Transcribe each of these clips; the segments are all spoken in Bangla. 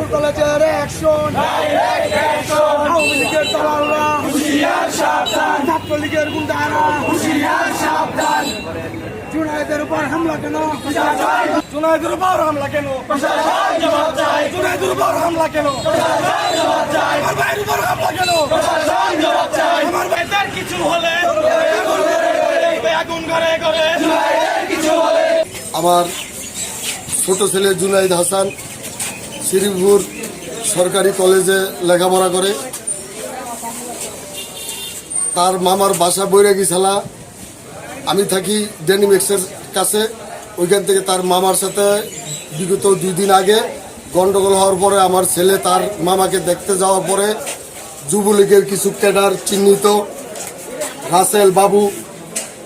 শ্রীপুর কলেজের অ্যাকশন আওয়ামী লীগের দালালরা ছাত্রলীগের গুন্ডারা। জুনাইদের উপর হামলা কেন? জুনাইদের উপর হামলা কেন? জুনাইদের উপর হামলা কেন? আমার ভাইয়ের উপর হামলা কেন? আমার ভাইদের কিছু হলে আগুন ঘরে ঘরে। আমার ছোট ছেলে জুনাইদ হাসান শ্রীপুর সরকারি কলেজে লেখাপড়া করে। তার মামার বাসা বৈরাগী খেলা আমি থাকি ডেনিমেক্সের কাছে। ওইখান থেকে তার মামার সাথে বিগত দুই দিন আগে গন্ডগোল হওয়ার পরে আমার ছেলে তার মামাকে দেখতে যাওয়ার পরে যুবলীগের কিছু ক্যাডার চিহ্নিত, রাসেল বাবু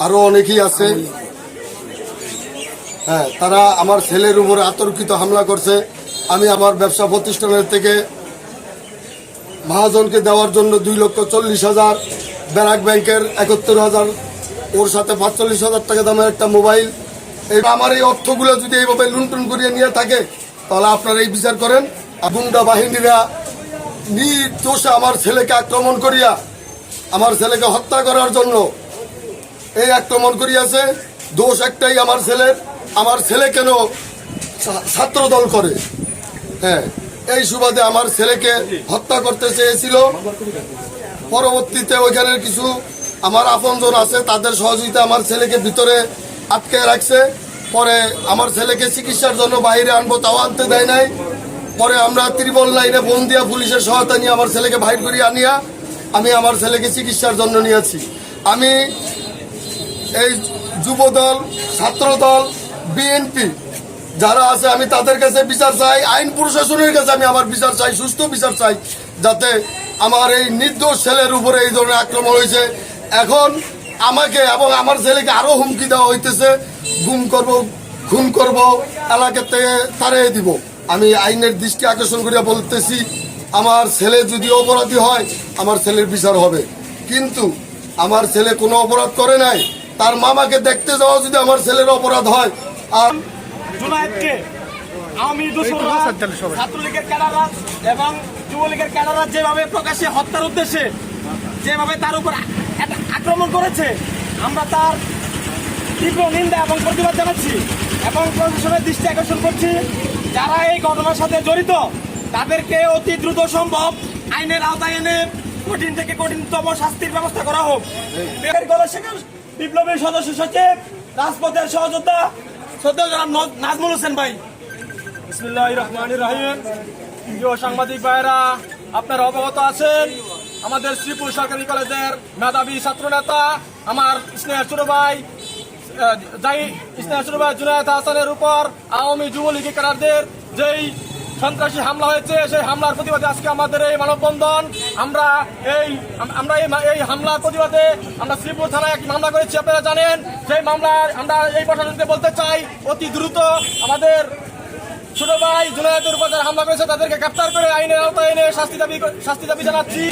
আরও অনেকেই আছে। হ্যাঁ তারা আমার ছেলের উপরে আতর্কিত হামলা করছে। আমি আমার ব্যবসা প্রতিষ্ঠানের থেকে মহাজনকে দেওয়ার জন্য দুই লক্ষ চল্লিশ হাজার, ব্যারাক ব্যাংকের একাত্তর হাজার, ওর সাথে পাঁচচল্লিশ হাজার টাকা দামের একটা মোবাইল। এই আমার এই অর্থগুলো যদি এইভাবে লুণ্ঠন করিয়ে নিয়ে থাকে, তাহলে আপনারা এই বিচার করেন। গুন্ডা বাহিনীরা নির্দোষে আমার ছেলেকে আক্রমণ করিয়া, আমার ছেলেকে হত্যা করার জন্য এই আক্রমণ করিয়াছে। দোষ একটাই আমার ছেলের। আমার ছেলে কেন ছা- ছাত্র দল করে? হ্যাঁ এই সুবাদে আমার ছেলেকে হত্যা করতে চেয়েছিল। পরবর্তীতে ওইখানের কিছু আমার আপনজন আছে, তাদের সহযোগিতা আমার ছেলেকে ভিতরে আটকে রাখছে। পরে আমার ছেলেকে চিকিৎসার জন্য বাইরে আনব, তাও আনতে দেয় নাই। পরে আমরা ত্রিবল লাইনে বোন দিয়া পুলিশের সহায়তা নিয়ে আমার ছেলেকে বাইর করিয়ে আনিয়া আমি আমার ছেলেকে চিকিৎসার জন্য নিয়েছি। আমি এই যুবদল, ছাত্রদল, বিএনপি যারা আছে, আমি তাদের কাছে বিচার চাই, আইন প্রশাসনের কাছে আমি আমার বিচার চাই, সুস্থ বিচার চাই, যাতে আমার এই নির্দোষ ছেলের উপরে এই ধরনের আক্রমণ হয়েছে। এখন আমাকে এবং আমার ছেলেকে আরও হুমকি দেওয়া হইতেছে। গুম করব, খুন করব, এলাকা থেকে তাড়িয়ে দিব। আমি আইনের দৃষ্টি আকর্ষণ করিয়া বলতেছি, আমার ছেলে যদি অপরাধী হয়, আমার ছেলের বিচার হবে। কিন্তু আমার ছেলে কোনো অপরাধ করে নাই। তার মামাকে দেখতে যাওয়া যদি আমার ছেলের অপরাধ হয়, আর জুনায়েদকে আওয়ামী দোসররা ছাত্রলীগের ক্যাডাররা এবং যুবলীগের ক্যাডাররা যেভাবে প্রকাশ্যে হত্যার উদ্দেশ্যে যেভাবে তার উপর আক্রমণ করেছে আমরা তার তীব্র নিন্দা এবং প্রতিবাদ জানাচ্ছি এবং প্রশাসনের দৃষ্টি আকর্ষণ করছি। যারা এই ঘটনার সাথে জড়িত তাদেরকে অতি দ্রুত সম্ভব আইনের আওতায় এনে কঠিন থেকে কঠিনতম শাস্তির ব্যবস্থা করা হোক। শাখার সদস্য সচিব রাজপথের সহযোদ্ধা নাজমুল হোসেন ভাই। বিসমিল্লাহ রহমান রাহিম। সাংবাদিক ভাইরা আপনারা অবগত আছেন, আমাদের শ্রীপুর সরকারি কলেজের মেধাবী ছাত্র নেতা আমার স্নেহের ছোট ভাই যাই স্নেহের ছোট ভাই জুনায়দ হাসানের উপর আওয়ামী যুবলীগের কারারদের যেই সন্ত্রাসী হামলা হয়েছে, সেই হামলার প্রতিবাদে আজকে আমাদের এই মানববন্ধন। আমরা এই আমরা এই হামলার প্রতিবাদে আমরা শ্রীপুর থানায় একটি মামলা করেছি, আপনারা জানেন। সেই মামলার আমরা এই প্রশাসনকে বলতে চাই, অতি দ্রুত আমাদের ছোট ভাই জুনায়দের উপর যারা হামলা করেছে, তাদেরকে গ্রেপ্তার করে আইনের আওতায় এনে শাস্তি দাবি শাস্তি দাবি জানাচ্ছি।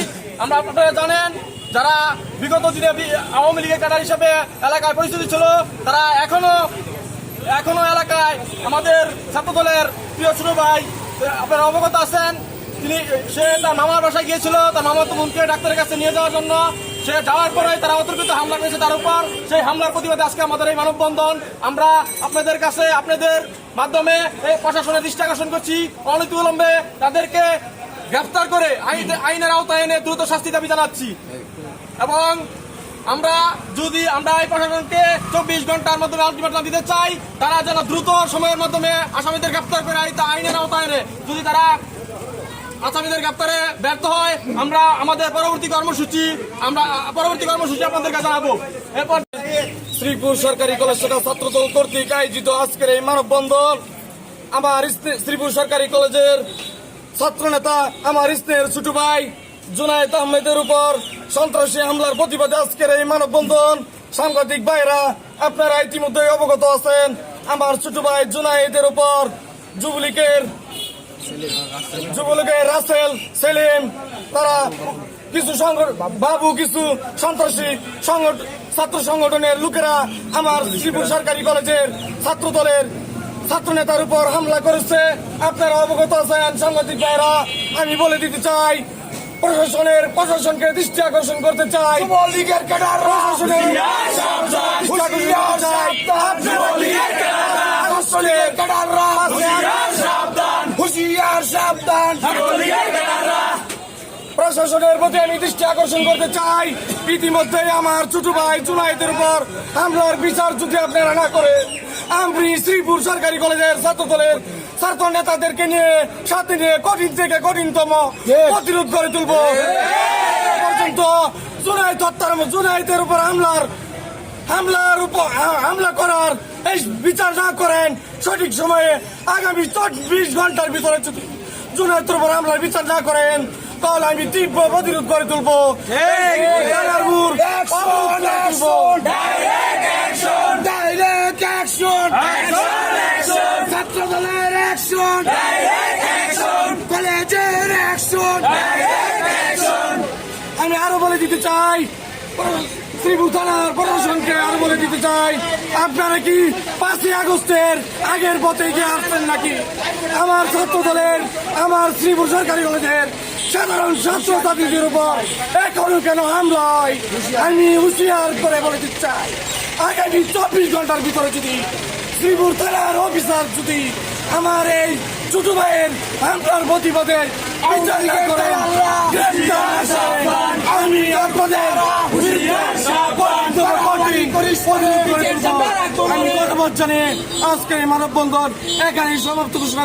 আমরা আপনারা জানেন, যারা বিগত দিনে আওয়ামী লীগের ক্যাডার হিসেবে এলাকায় পরিস্থিতি ছিল, তারা এখনও এখনও এলাকায় আমাদের ছাত্রদলের প্রিয় ছোট ভাই আপনারা অবগত আছেন, তিনি, সে তার মামার বাসায় গিয়েছিল, তার মামার তো বোনকে ডাক্তারের কাছে নিয়ে যাওয়ার জন্য। সে যাওয়ার পরে তারা অতর্কিত হামলা করেছে তার উপর। সেই হামলার প্রতিবাদে আজকে আমাদের এই মানববন্ধন। আমরা আপনাদের কাছে, আপনাদের মাধ্যমে এই প্রশাসনের দৃষ্টি আকর্ষণ করছি অনতিবিলম্বে তাদেরকে গ্রেফতার করে আইন- আইনের আওতায় এনে দ্রুত শাস্তি দাবি জানাচ্ছি। এবং আমরা যদি আমরা এই প্রশাসনকে চব্বিশ ঘণ্টার মাধ্যমে আলটিমেটাম দিতে চাই, তারা যেন দ্রুত সময়ের মাধ্যমে আসামিদের গ্রেপ্তার করে আইন- আইনের আওতায় যদি তারা আসামিদের গ্রেপ্তারে ব্যর্থ হয়, আমরা আমাদের পরবর্তী কর্মসূচি, আমরা, পরবর্তী কর্মসূচি আপনাদেরকে জানাব। এরপর শ্রীপুর সরকারি কলেজ ছাত্রদল কর্তৃক আয়োজিত আজকের এই মানববন্ধন, আমার শ্রীপুর সরকারি কলেজের ছাত্র নেতা আমার স্নেহের ছোট ভাই জুনায়েদ আহমেদের উপর সন্ত্রাসী হামলার প্রতিবাদে আজকের এই মানববন্ধন। সাংবাদিক ভাইরা, আপনারা ইতিমধ্যে অবগত আছেন, আমার ছোট ভাই জুনায়েদের উপর যুবলীগের যুবলীগের রাসেল সেলিম, তারা কিছু বাবু কিছু সন্ত্রাসী ছাত্র সংগঠনের লোকেরা আমার শ্রীপুর সরকারি কলেজের ছাত্র দলের ছাত্র নেতার উপর হামলা করেছে। আপনারা অবগত আছেন, সাংবাদিক ভাইরা, আমি বলে দিতে চাই প্রশাসনের প্রশাসনকে দৃষ্টি আকর্ষণ করতে চাই। যুবলীগের ক্যাডার প্রশাসনের ক্যাডাররা। হুশিয়ার সাবধান। প্রশাসনের প্রতি আমি দৃষ্টি আকর্ষণ করতে চাই। ইতিমধ্যে আমার ছোট ভাই জুনাইদের উপর হামলার বিচার যদি আপনারা না করে আমি শ্রীপুর সরকারি কলেজের ছাত্র দলের ছাত্র নেতাদেরকে নিয়ে সাথে নিয়ে কঠিন থেকে কঠিনতম প্রতিরোধ করে তুলবো। পর্যন্ত জুনাইদ হত্যার জুনাইদের উপর হামলার হামলার উপর হামলা করার এই বিচার না করেন সঠিক সময়ে আগামী চব্বিশ ঘণ্টার ভিতরে যদি জুনাইদের উপর হামলার বিচার না করেন তাহলে আমি তীব্র প্রতিরোধ করে তুলবো। শ্রীপুর থানার প্রশাসনকে আরও বলে দিতে চাই। আপনারা কি পাঁচই আগস্টের আগের পথে গিয়ে আসছেন নাকি? আমার ছাত্র দলের, আমার শ্রীপুর সরকারি কলেজের সাধারণ ছাত্র ছাত্রীদের উপর এখনও কেন হামলা হয়? আমি হুঁশিয়ার করে বলে দিতে চাই। আগামী চব্বিশ ঘণ্টার ভিতরে যদি শ্রীপুর থানার অফিসার যদি আমার এই ছোট ভাইয়ের হামলার প্রতিবাদে বিচার আজকের মানববন্ধন এখানেই সমাপ্ত ঘোষণা